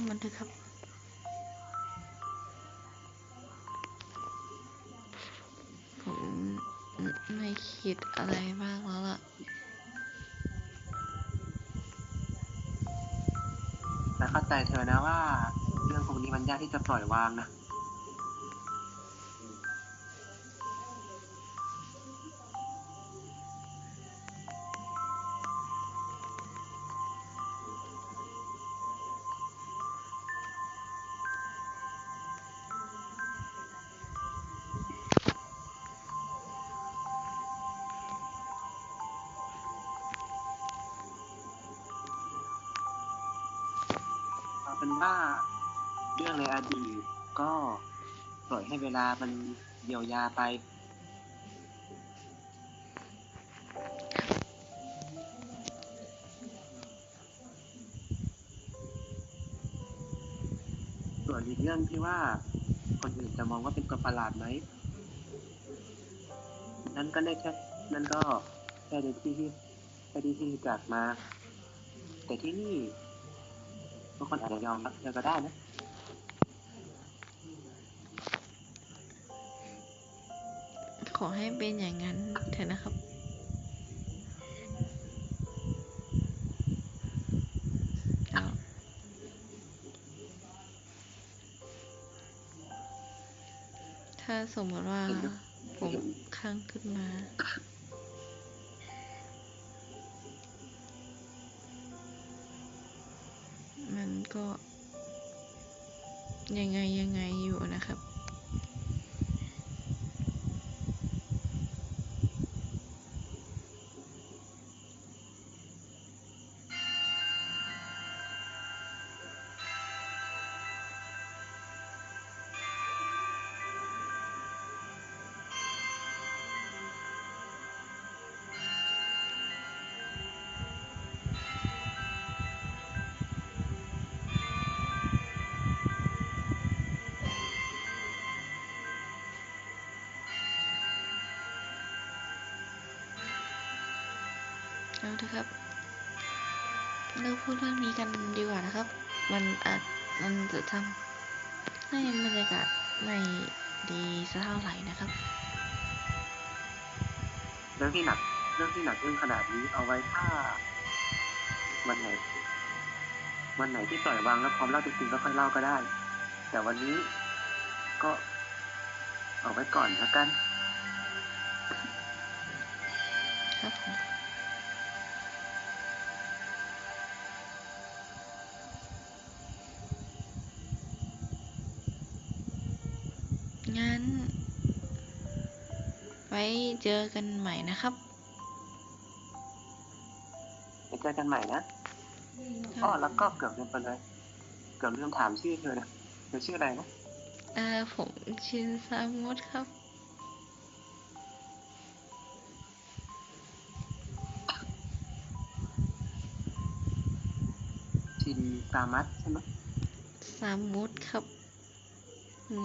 างมันเถอะครับ ผมไม่คิดอะไรมากแล้วล่ะแต่เข้าใจเธอนะว่า เรื่องพวกนี้มันยากที่จะปล่อยวางนะ ว่าเรื่องในอดีตก็ปล่อยให้เวลามันเยียวยาไป ส่วนอีกเรื่องที่ว่าคนอื่นจะมองว่าเป็นตัวประหลาดไหม นั่นก็ได้แค่นั่นก็แค่ในที่ที่แค่ที่ที่จากมา แต่ที่นี่ ทุกคนอาจจะยอมรับเธอก็ได้นะขอให้เป็นอย่างนั้นเถอะนะครับเอาถ้าสมมติว่าเห็นด้วยผมข้างขึ้นมา ยังไงยังไงอยู่นะครับ เอาเถอะครับเลิกพูดเรื่องนี้กันดีกว่านะครับ มันอาจมันจะทำให้บรรยากาศไม่ดีสักเท่าไหร่นะครับ เรื่องที่หนัก เรื่องที่หนักเรื่องขนาดนี้เอาไว้ถ้าวันไหน วันไหนที่ปล่อยวางแล้วพร้อมเล่าจริงๆก็ค่อยเล่าก็ได้ แต่วันนี้ก็เอาไว้ก่อนแล้วกัน ครับผม ว้เจอกันใหม่นะครับไปเจอกันใหม่นะอ๋อแล้วก็เกือบลืมไปเลย เกือบลืมถามชื่อเธอนะเธอชื่ออะไรนะเอ่อผมชื่อสามุดครับ ชินซามัตใช่ไหมสามุดครับ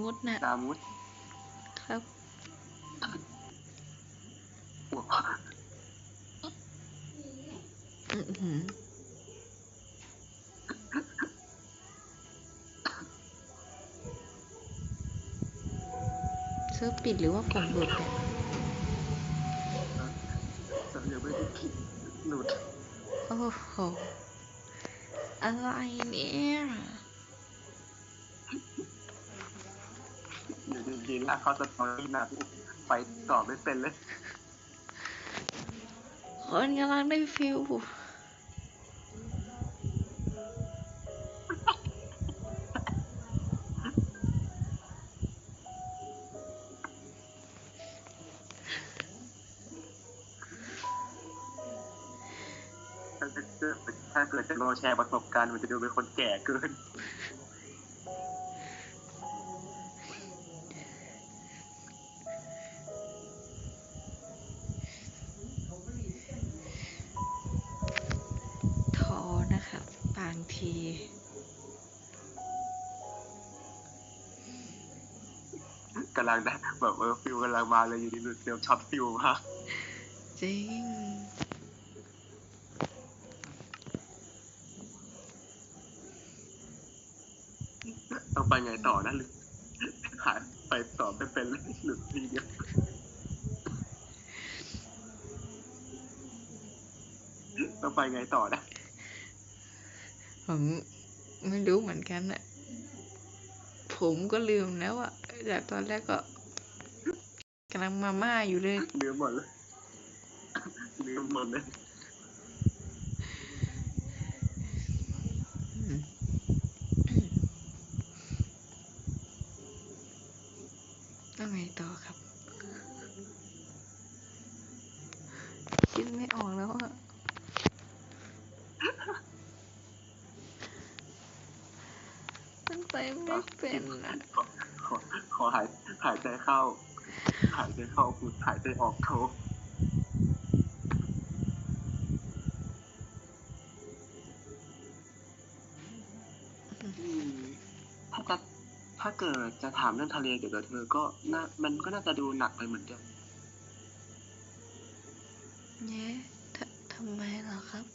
มุดนะซามุต เสื้อปิดหรือว่าผมหลุดเนี่ยฉันยังไม่ได้คิดหลุด โอ้โห อะไรเนี่ยอยู่ดีๆลากเข้าสตอรี่หนักไปต่อไม่เป็นเลย คนกำลังได้ฟิล ถ้าเกิดจะโลแชร์ประสบการณ์มันจะดูเป็นคนแก่เกิน ท้อนะครับ บางที กำลังได้แบบเออฟิลกำลังมาเลยอยู่ดีๆเดี๋ยวช็อตฟิลมาจริง ถ ไง ต่อนะหรือหายไปสอบไม่เป็นเลยหลุดทีเดียวต้องไปไงต่อนะผมไม่รู้เหมือนกันอะผมก็ลืมแล้วอะจากตอนแรกก็กำลังมาม่าอยู่เลยลืมหมดเลยลืมหมดเลย อืมแล้วไงต่อครับ คิดไม่ออกแล้วอะมัน ไปไม่เป็นอะขอขอหายหายใจเข้า หายใจเข้าพูดหายใจออกโทอืมถ้าจะถ้าเกิดจะถามเรื่องทะเลเกี่ยวกับเธอก็น่ามันก็น่าจะดูหนักไปเหมือนเดิมเย้ททำไมเหรอครับ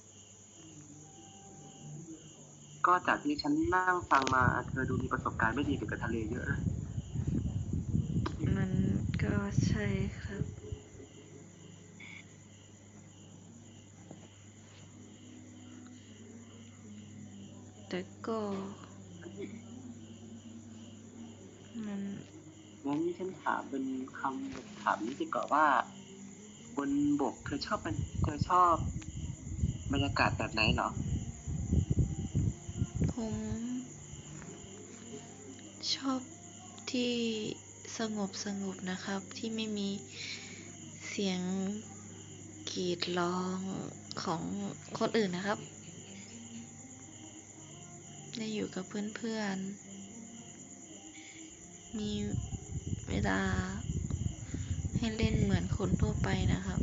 ก็จากที่ฉันนั่งฟังมาเธอดูมีประสบการณ์ไม่ดีเกี่ยวกับทะเลเยอะนะมันก็ใช่ครับ แต่ก็ มันงั้นฉันถามเป็นคำถามนี้ดีกว่าว่า บนบกเธอชอบมันเธอชอบบรรยากาศแบบไหนเหรอ ผมชอบที่สงบสงบนะครับ ที่ไม่มีเสียงกรีดร้องของคนอื่นนะครับ ได้อยู่กับเพื่อนๆ มีเวลาให้เล่นเหมือนคนทั่วไปนะครับ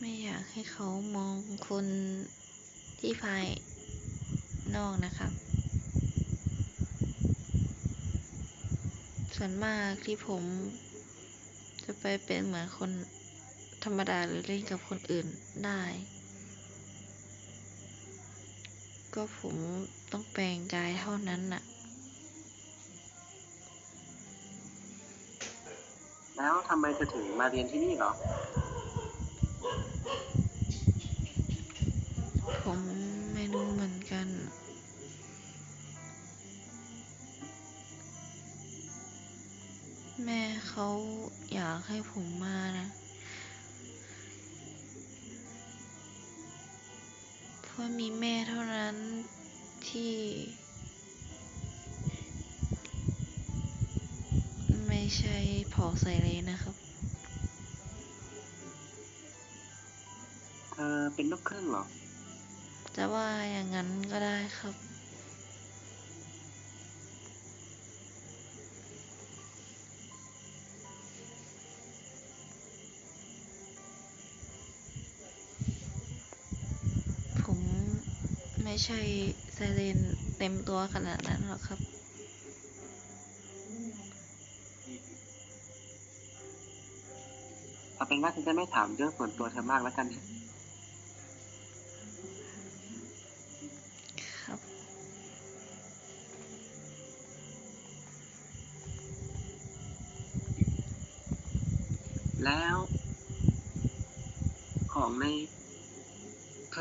ไม่อยากให้เขามองคนที่ภายนอกนะครับ ส่วนมากที่ผม จะไปเป็นเหมือนคนธรรมดาหรือเล่นกับคนอื่นได้ ก็ผมต้องแปลงกายเท่านั้นน่ะ แล้วทำไมเธอถึงมาเรียนที่นี่เหรอ ผมไม่รู้เหมือนกัน แม่เขาอยากให้ผมมานะเพราะมีแม่เท่านั้นที่ ไม่ใช่ผอใส่เลยนะครับเธอเป็นลูกครึ่องเหรอ จะว่าอย่างนั้นก็ได้ครับ ผมไม่ใช่ไซเรนเต็มตัวขนาดนั้นหรอกครับเอาเป็นว่าฉันจะไม่ถามเรื่องส่วนตัวเธอมากแล้วกันครั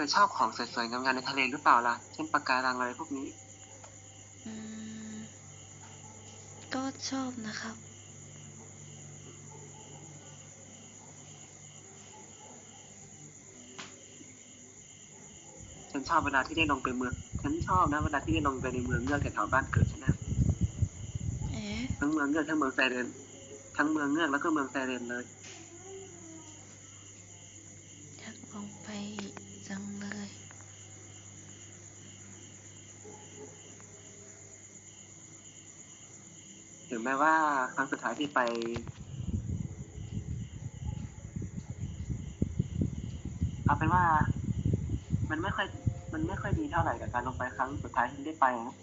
อชอบของสวยๆงามๆในทะเลหรือเปล่าล่ะ เช่นปะการังอะไรพวกนี้ อืม ก็ชอบนะครับ ฉันชอบเวลาที่ได้ลงไปเมือง ฉันชอบนะเวลาที่ได้ลงไปในเมืองเงือกแถวๆบ้านเกิดฉันนะเอ๊ะทั้งเมืองเงือกทั้งเมืองไซเรนทั้งเมืองเงือกแล้วก็เมืองไซเรนเลย อยากลงไปจัง ถึงแม้ว่าครั้งสุดท้ายที่ไป เอาเป็นว่า มันไม่ค่อย มันไม่ค่อยดีเท่าไหร่กับการลงไปครั้งสุดท้ายที่ได้ไปนะ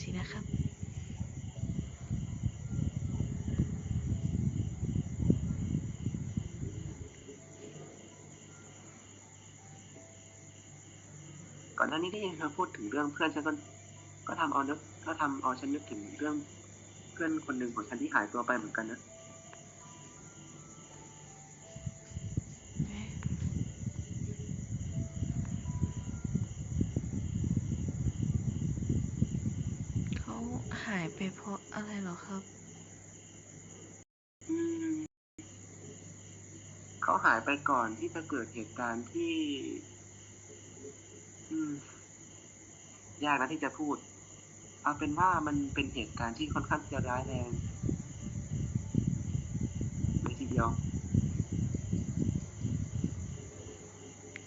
สินะครับ ก่อนหน้านี้ได้ยินเธอพูดถึงเรื่องเพื่อนฉันก็ก็ทำเอานึกก็ทำเอาฉันนึกถึงเรื่องเพื่อนคนหนึ่งของฉันที่หายตัวไปเหมือนกันนะเอ๊ะเขาหายไปเพราะอะไรเหรอครับ อืมเขาหายไปก่อนที่จะเกิดเหตุการณ์ที่อืม ยากนะที่จะพูด เอาเป็นว่ามันเป็นเหตุการณ์ที่ค่อนข้างจะร้ายแรงเลยทีเดียว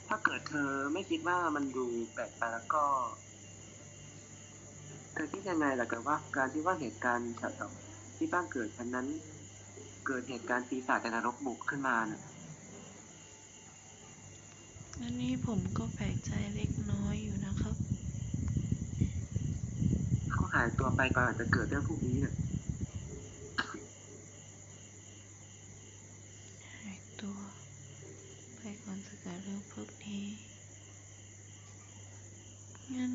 ถ้าเกิดเธอไม่คิดว่ามันดูแปลกไปแล้วก็ เธอคิดยังไงล่ะกับว่า การที่ว่าเหตุการณ์แถวๆที่บ้านเกิดฉันนั้น เกิดเหตุการณ์ปีศาจในนรกบุกขึ้นมาน่ะ อันนี้ผมก็แปลกใจเล็กน้อยอยู่นะครับ เขาหายตัวไปก่อนจะเกิดเรื่องพวกนี้น่ะหายตัว ไปก่อนจะเกิดเรื่องพวกนี้ งั้น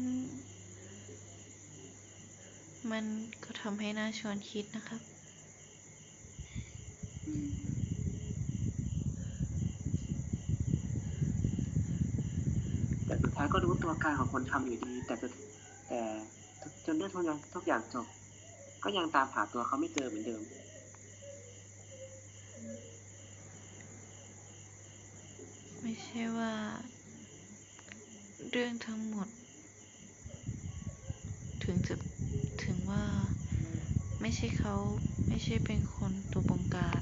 มันก็ทำให้น่าชวนคิดนะครับ อืมแต่สุดท้าย ก็รู้ตัวการของคนทำอยู่ดี แต่จะแต่จนเรื่องทุกอย่างทุกอย่างจบ ก็ยังตามหาตัวเขาไม่เจอเหมือนเดิม ไม่ใช่ว่า เรื่องทั้งหมด ถึงจะถึงว่าไม่ใช่เขาไม่ใช่เป็นคนตัวบงการ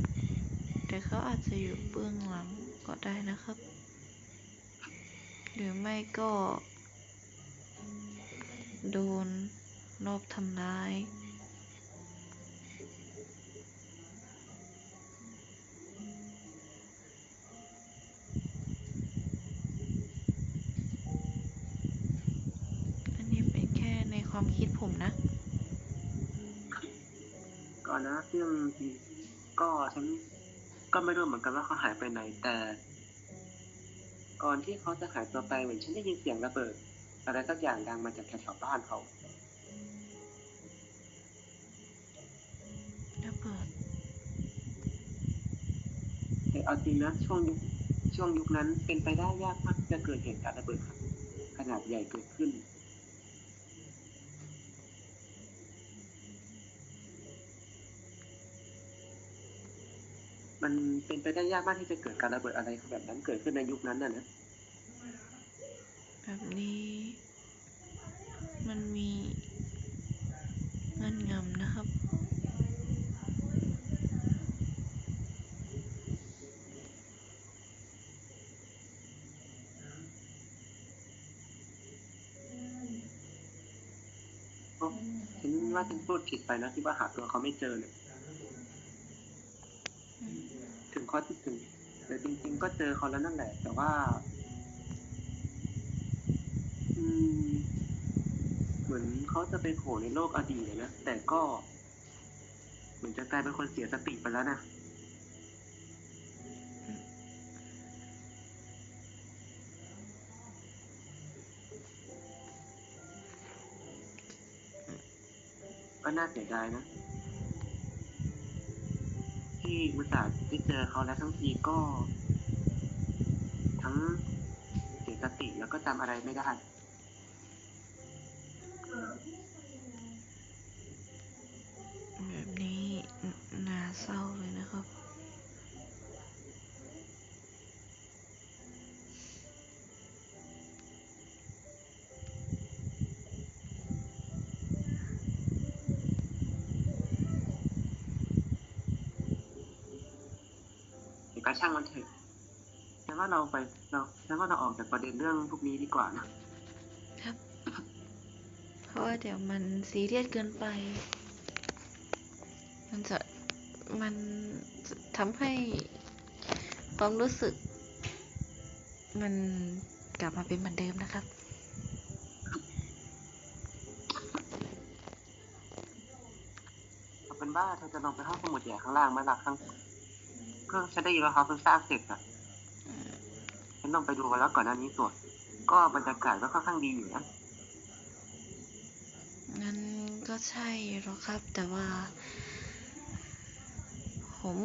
แต่เขาอาจจะอยู่เบื้องหลังก็ได้นะครับ หรือไม่ก็ โดนรอบทำร้าย อันนี้เป็นแค่ในความคิดผมนะ ก่อนนะเรื่องก็ฉันก็ไม่รู้เหมือนกันว่าเขาหายไปไหนแต่ ก่อนที่เขาจะหายตัวไปเหมือนฉันได้ยินเสียงระเบิด อะไรสักอย่างดังมาจากแถวๆบ้านเขา ระเบิด แต่เอาจริงนะช่วงยุคช่วงยุคนั้นเป็นไปได้ยากมากที่จะเกิดเหตุการณ์ระเบิดขนาดใหญ่เกิดขึ้น มันเป็นไปได้ยากมากที่จะเกิดการระเบิดอะไรแบบนั้นเกิดขึ้นในยุคนั้นน่ะนะแบบนี้ มันมีเงื่อนงำนะครับโอ้ฉันว่าฉันพูดผิดไปนะที่ว่าหาตัวเขาไม่เจอเนี่ย ถึงข้อที่ถึงแต่จริง ๆ ก็เจอเขาแล้วนั่นแหละ แต่ว่า อืม เหมือนเขาจะไปโผล่ในโลกอดีตเลยนะแต่ก็ เหมือนจะกลายเป็นคนเสียสติไปแล้วนะก็น่าเสียดายนะ ที่อุตส่าห์ได้เจอเขาแล้วทั้งทีก็ ทั้งเสียสติแล้วก็จำอะไรไม่ได้ แบบนี้นน่าเศร้าเลยนะครับ เดี๋ยว ก็ช่างมันเถอะฉันว่าเราไปเราฉันว่าเราออกจากประเด็นเรื่องพวกนี้ดีกว่านะครับ เพราะว่าเดี๋ยวมันซีเรียสเกินไป มันจะมันจะทำให้ความรู้สึก มันกลับมาเป็นเหมือนเดิมนะครับเอาเป็นว่าเธอจะลงไปห้องสมุดใหญ่ข้างล่างไหมาล่ะข้าง เพิ่งฉันได้ยินว่าเขาเพิ่งสร้างเสร็จอะฉันลงไปดูมาแล้วก่อนหน้านี้ตรวจก็บรรยากาศก็ค่อนข้างดีอยู่นะงั้นก็ใช่หรอกครับ แต่ว่า ผม